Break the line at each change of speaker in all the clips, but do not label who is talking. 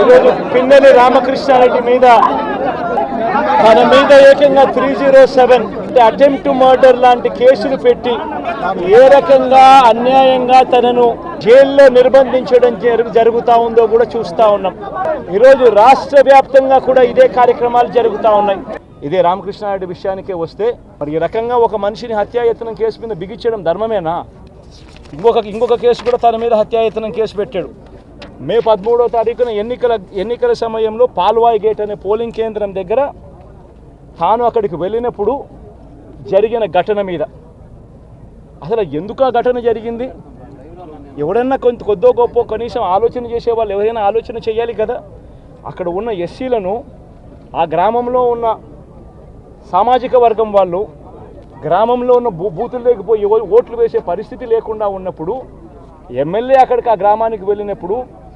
ఈరోజు పిన్నెలి రామకృష్ణారెడ్డి మీద తన మీద ఏకంగా three zero seven attempt murder లాంటి కేసులు పెట్టి ఏ రకంగా అన్యాయంగా తనను జైల్లో నిర్బంధించడం జరుగు జరుగుతూ ఉందో కూడా చూస్తూ ఉన్నాం. ఈరోజు రాష్ట్ర వ్యాప్తంగా కూడా ఇదే కార్యక్రమాలు జరుగుతూ ఉన్నాయి. ఇదే రామకృష్ణారెడ్డి విషయానికే వస్తే మరి ఈ రకంగా ఒక మనిషిని హత్యాయత్నం కేసు మీద బిగించడం ధర్మమేనా? ఇంకొక ఇంకొక కేసు కూడా తన మీద హత్యాయత్నం కేసు పెట్టాడు. మే పదమూడో తారీఖున ఎన్నికల ఎన్నికల సమయంలో పాల్వాయి గేట్ అనే పోలింగ్ కేంద్రం దగ్గర తాను అక్కడికి వెళ్ళినప్పుడు జరిగిన ఘటన మీద. అసలు ఎందుకు ఆ ఘటన జరిగింది? ఎవడన్నా కొంత కొద్దో గొప్ప కనీసం ఆలోచన చేసే వాళ్ళు ఎవరైనా ఆలోచన చేయాలి కదా. అక్కడ ఉన్న ఎస్సీలను ఆ గ్రామంలో ఉన్న సామాజిక వర్గం వాళ్ళు గ్రామంలో ఉన్న బూ బూతులు లేకపోయి ఓట్లు వేసే పరిస్థితి లేకుండా ఉన్నప్పుడు ఎమ్మెల్యే అక్కడికి ఆ గ్రామానికి వెళ్ళినప్పుడు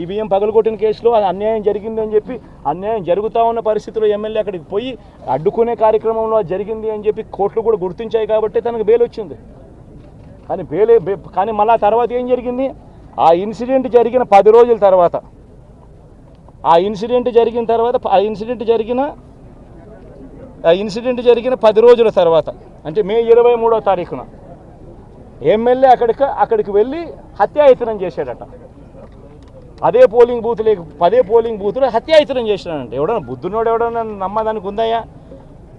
ఈవీఎం పగలగొట్టిన కేసులో అది అన్యాయం జరిగింది అని చెప్పి అన్యాయం జరుగుతూ ఉన్న పరిస్థితిలో ఎమ్మెల్యే అక్కడికి పోయి అడ్డుకునే కార్యక్రమంలో అది జరిగింది అని చెప్పి కోర్టులు కూడా గుర్తించాయి కాబట్టి తనకు బెయిల్ వచ్చింది. కానీ బెయిల్ కానీ మళ్ళీ తర్వాత ఏం జరిగింది? ఆ ఇన్సిడెంట్ జరిగిన పది రోజుల తర్వాత ఆ ఇన్సిడెంట్ జరిగిన తర్వాత ఆ ఇన్సిడెంట్ జరిగిన ఆ ఇన్సిడెంట్ జరిగిన పది రోజుల తర్వాత అంటే మే ఇరవై మూడో తారీఖున ఎమ్మెల్యే అక్కడికి అక్కడికి వెళ్ళి హత్యాయత్నం చేశాడట. అదే పోలింగ్ బూత్ లేక పదే పోలింగ్ బూత్లో హత్యాయత్నం చేసినాడంటే. ఎవడన్నా బుద్ధునోడు ఎవడన్నా నమ్మదానికి ఉందయ్యా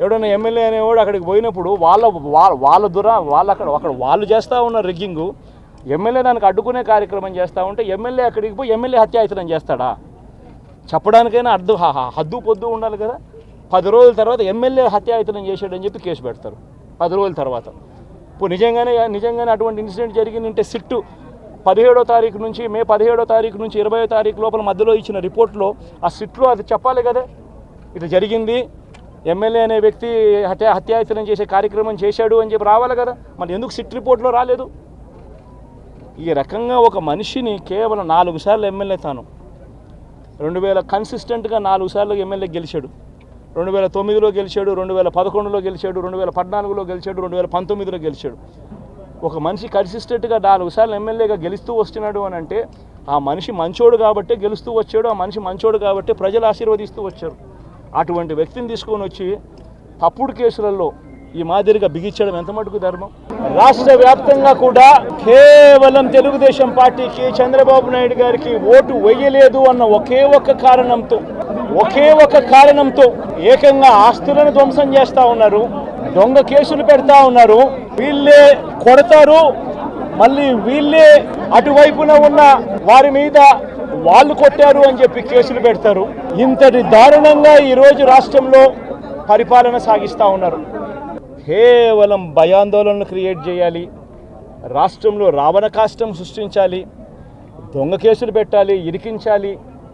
ఎవడన్నా ఎమ్మెల్యే అనేవాడు అక్కడికి పోయినప్పుడు వాళ్ళ వాళ్ళ వాళ్ళ దురా వాళ్ళు అక్కడ అక్కడ వాళ్ళు చేస్తూ ఉన్న రిగ్గింగు ఎమ్మెల్యే దానికి అడ్డుకునే కార్యక్రమం చేస్తూ ఉంటే ఎమ్మెల్యే అక్కడికి పోయి ఎమ్మెల్యే హత్యాయత్నం చేస్తాడా? చెప్పడానికైనా అడ్డు హద్దు పొద్దు ఉండాలి కదా. పది రోజుల తర్వాత ఎమ్మెల్యే హత్యాయత్నం చేశాడని చెప్పి కేసు పెడతారు. పది రోజుల తర్వాత. ఇప్పుడు నిజంగానే నిజంగానే అటువంటి ఇన్సిడెంట్ జరిగిందంటే సిట్టు పదిహేడో తారీఖు నుంచి మే పదిహేడో తారీఖు నుంచి ఇరవై తారీఖు లోపల మధ్యలో ఇచ్చిన రిపోర్ట్లో ఆ సిట్లో అది చెప్పాలి కదా. ఇది జరిగింది. ఎమ్మెల్యే అనే వ్యక్తి హత్య హత్యాయతనం చేసే కార్యక్రమం చేశాడు అని చెప్పి రావాలి కదా. మరి ఎందుకు సిట్ రిపోర్ట్లో రాలేదు? ఈ రకంగా ఒక మనిషిని కేవలం నాలుగు సార్లు ఎమ్మెల్యే తాను. రెండు వేల కన్సిస్టెంట్గా నాలుగు సార్లు ఎమ్మెల్యే గెలిచాడు. రెండు వేల తొమ్మిదిలో గెలిచాడు రెండు వేల పదకొండులో గెలిచాడు రెండు వేల పద్నాలుగులో గెలిచాడు రెండు వేల పంతొమ్మిదిలో గెలిచాడు. ఒక మనిషి కన్సిస్టెంట్గా నాలుగు సార్లు ఎమ్మెల్యేగా గెలుస్తూ వస్తున్నాడు అని అంటే ఆ మనిషి మంచోడు కాబట్టే గెలుస్తూ వచ్చాడు ఆ మనిషి మంచోడు కాబట్టే ప్రజలు ఆశీర్వదిస్తూ వచ్చారు. అటువంటి వ్యక్తిని తీసుకొని వచ్చి తప్పుడు కేసులలో ఈ మాదిరిగా బిగించడం ఎంత మటుకు ధర్మం? రాష్ట్ర వ్యాప్తంగా కూడా కేవలం తెలుగుదేశం పార్టీకి చంద్రబాబు నాయుడు గారికి ఓటు వేయలేదు అన్న ఒకే ఒక్క కారణంతో ఒకే ఒక్క కారణంతో ఏకంగా ఆస్తులను ధ్వంసం చేస్తా ఉన్నారు దొంగ కేసులు పెడతా ఉన్నారు వీళ్ళే కొడతారు. మళ్ళీ వీళ్ళే అటువైపున ఉన్న వారి మీద వాళ్ళు కొట్టారు అని చెప్పి కేసులు పెడతారు. ఇంతటి దారుణంగా ఈరోజు రాష్ట్రంలో పరిపాలన సాగిస్తూ ఉన్నారు. కేవలం భయాందోళనలు క్రియేట్ చేయాలి. రాష్ట్రంలో రావణ కాష్టం సృష్టించాలి. దొంగ కేసులు పెట్టాలి ఇరికించాలి.